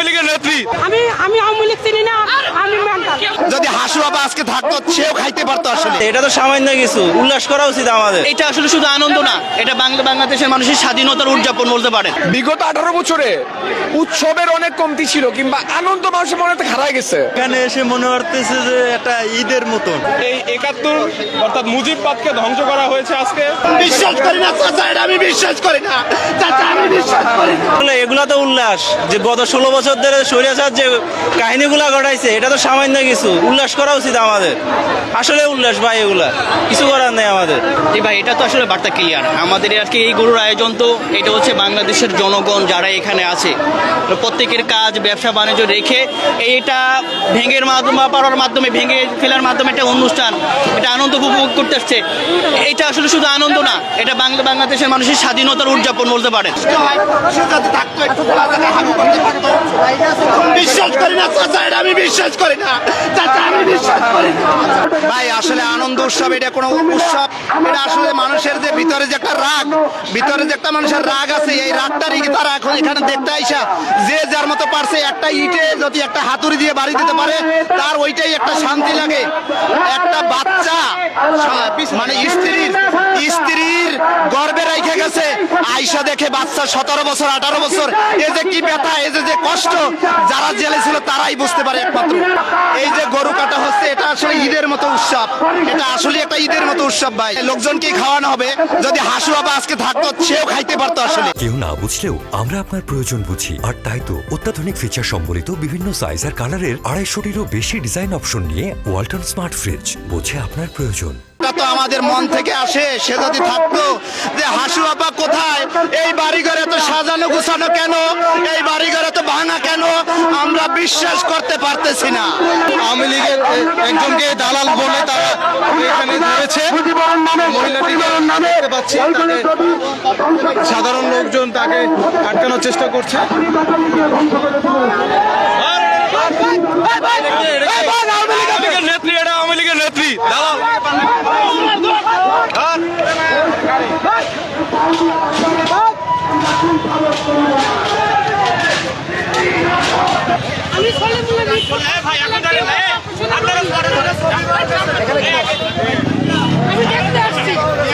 আওয়ামী লীগের নেত্রী। আমি আমি আওয়ামী লীগ চিনি না আমি যদি হাসু বাবা আজকে থাকতো সেও খাইতে পারতো আসলে। এটা তো সামান্য কিছু উল্লাস করা উচিত আমাদের। এটা আসলে শুধু আনন্দ না এটা বাংলা বাংলাদেশের মানুষের স্বাধীনতার উদযাপন বলতে পারেন। বিগত আঠারো বছরে উৎসবের অনেক কমতি ছিল কিংবা আনন্দ মানুষের মনে হারাই গেছে। এখানে এসে মনে করতেছে যে একটা ঈদের মতন। এই একাত্তর অর্থাৎ মুজিববাদকে ধ্বংস করা হয়েছে আজকে। বিশ্বাস করি না চাচা আমি বিশ্বাস করি না। চাচা আমি বিশ্বাস করি না। এগুলা তো উল্লাস যে গত ষোলো বছর ধরে স্বৈরাচার যে কাহিনীগুলা ঘটাইছে, এটা তো সামান্য কিছু। উল্লাস করা উচিত আমাদের। আসলে উল্লাস ভাই এগুলা। কিছু করার নেই আমাদের। জি ভাই, এটা তো আসলে বার্তা ক্লিয়ার আমাদের আজকে এই গরুর আয়োজন তো, এটা হচ্ছে বাংলাদেশের জনগণ যারা এখানে আছে। প্রত্যেকের কাজ, ব্যবসা, বাণিজ্য রেখে এইটা ভেঙের মাধ্যমে, পাড়ার মাধ্যমে, ভেঙে ফেলার মাধ্যমে একটা অনুষ্ঠান, এটা আনন্দ উপভোগ করতে আসছে। এটা আসলে শুধু আনন্দ না, এটা বাংলা বাংলাদেশের মানুষের স্বাধীনতার উদযাপন বলতে পারেন। বিশ্বাস করি না চাচা আমি বিশ্বাস করি না, চাচা, আমি বিশ্বাস করি না। ভাই, আসলে আনন্দ উৎসব, এটা কোনো উৎসব, এটা আসলে মানুষের যে ভিতরে যে একটা রাগ, ভিতরে যে একটা মানুষের রাগ আছে, এই রাগটারই তারা এখন এখানে দেখতে আইসা? যে যার মতো পারছে, একটা ইটে যদি একটা হাতুড়ি দিয়ে বাড়ি দিতে পারে, তার ওইটাই একটা শান্তি লাগে। একটা বাচ্চা মানে স্ত্রীর স্ত্রীর গর্বে রেখে গেছে, আইসা দেখে বাচ্চা সতেরো বছর, আঠারো বছর, এ যে কি ব্যথা কষ্ট যারা জেলে ছিল তারাই বুঝতে পারে একমাত্র। এই যে গরু কাটা হচ্ছে এটা আসলে ঈদের মতো উৎসব। এটা আসলে একটা ঈদের মতো উৎসব ভাই। লোকজনকে খাওয়ানো হবে। যদি হাসু বাবা আজকে থাকতো সেও খাইতে পারতো আসলে। কেউ না বুঝলেও আমরা আপনার প্রয়োজন বুঝি। আর তাই তো অত্যাধুনিক ফিচার সম্বলিত বিভিন্ন সাইজ আর কালারের আড়াইশোটিরও বেশি ডিজাইন অপশন নিয়ে ওয়ালটন স্মার্ট ফ্রিজ বোঝে আপনার প্রয়োজন। তো আমাদের মন থেকে আসে সে যদি থাকতো যে হাসু বাবা কোথায় এই বাড়িঘর এত সাজানো গুছানো কেন? এই বাড়িঘরে তো ভাঙা কেন? আমরা বিশ্বাস করতে পারতেছি না। আওয়ামী লীগের একজনকে দালাল বলে তারা এখানে ধরেছে। সাধারণ লোকজন তাকে আটকানোর চেষ্টা করছে। নেত্রী এটা আওয়ামী লীগের নেত্রী দালাল আমি ছেলে বলে আমি দেখতে আসছি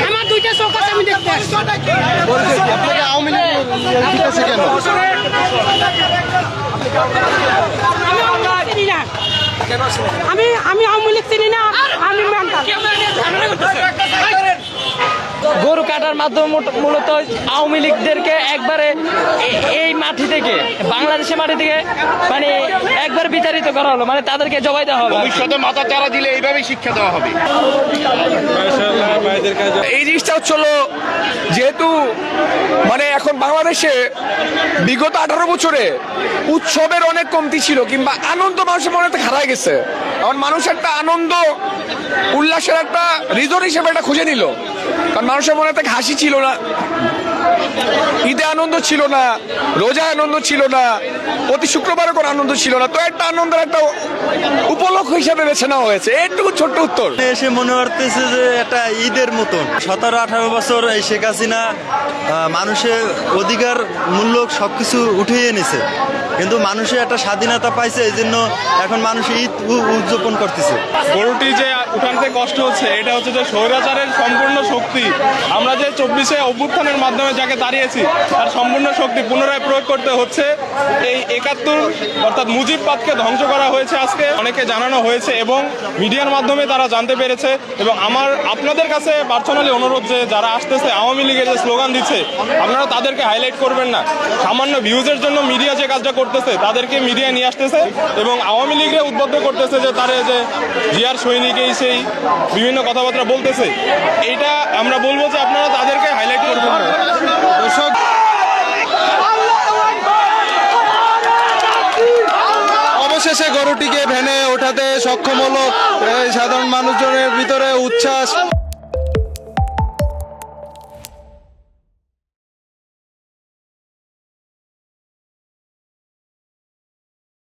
আমার দুইটা চোখ আছে আমি দেখতে আপনাকে আওয়ামী লীগ কেন আমি আমি আওয়ামী লীগ চিনি না আমি মেন্টাল কাটার মাধ্যমে মূলত- আওয়ামী লীগদেরকে একবারে এই মাটি থেকে বাংলাদেশের মাটি থেকে মানে একবার বিতাড়িত করা হলো মানে তাদেরকে জবাই দেওয়া হবে। ভবিষ্যতে মাথা চারা দিলে এইভাবেই শিক্ষা দেওয়া হবে। এই জিনিসটা হচ্ছে হলো যেহেতু মানে এখন বাংলাদেশে বিগত আঠারো বছরে উৎসবের অনেক কমতি ছিল কিংবা আনন্দ মানুষের মনে হারাই গেছে। এখন মানুষ একটা আনন্দ উল্লাসের একটা রিজন হিসেবে এটা খুঁজে নিল। কারণ মানুষের মনে একটা হাসি ছিল না। ঈদে আনন্দ ছিল না রোজা আনন্দ ছিল না, প্রতি শুক্রবারও কোনো আনন্দ ছিল না। তো একটা আনন্দের একটা উপলক্ষ হিসাবে বেছে নেওয়া হয়েছে। এইটুকু ছোট্ট উত্তর। এসে মনে করতেছে যে একটা ঈদের মতন। সতেরো, আঠারো বছর এই শেখ হাসিনা মানুষের অধিকার, মূল্য সব কিছু উঠিয়ে এনেছে। কিন্তু মানুষের একটা স্বাধীনতা পাইছে এই জন্য এখন মানুষ ঈদ উদযাপন করতেছে। গরুটি যে উঠানতে কষ্ট হচ্ছে, এটা হচ্ছে যে স্বৈরাচারের সম্পূর্ণ শক্তি। আমরা যে চব্বিশে অভ্যুত্থানের মাধ্যমে যাকে দাঁড়িয়েছি, তার সম্পূর্ণ শক্তি পুনরায় প্রয়োগ করতে হচ্ছে। এই একাত্তর, অর্থাৎ মুজিববাদকে ধ্বংস করা হয়েছে আজকে। অনেকে জানানো হয়েছে এবং মিডিয়ার মাধ্যমে তারা জানতে পেরেছে। এবং আমার, আপনাদের কাছে পার্সোনালি অনুরোধ যে যারা আসতেছে, আওয়ামী লীগের যে স্লোগান দিচ্ছে, আপনারা তাদেরকে হাইলাইট করবেন না। সামান্য ভিউজের জন্য মিডিয়া যে কাজটা করতেছে, তাদেরকে মিডিয়া নিয়ে আসতেছে এবং আওয়ামী লীগকে উদ্বুদ্ধ করতেছে যে তারা যে জিয়ার সৈনিক এই সেই বিভিন্ন কথাবার্তা বলতেছে। এইটা আমরা বলব যে আপনারা তাদেরকে হাইলাইট করবেন। দর্শক অবশেষে গরুটিকে ভ্যানে ওঠাতে সক্ষম হলো সাধারণ মানুষজনের ভিতরে উচ্ছ্বাস।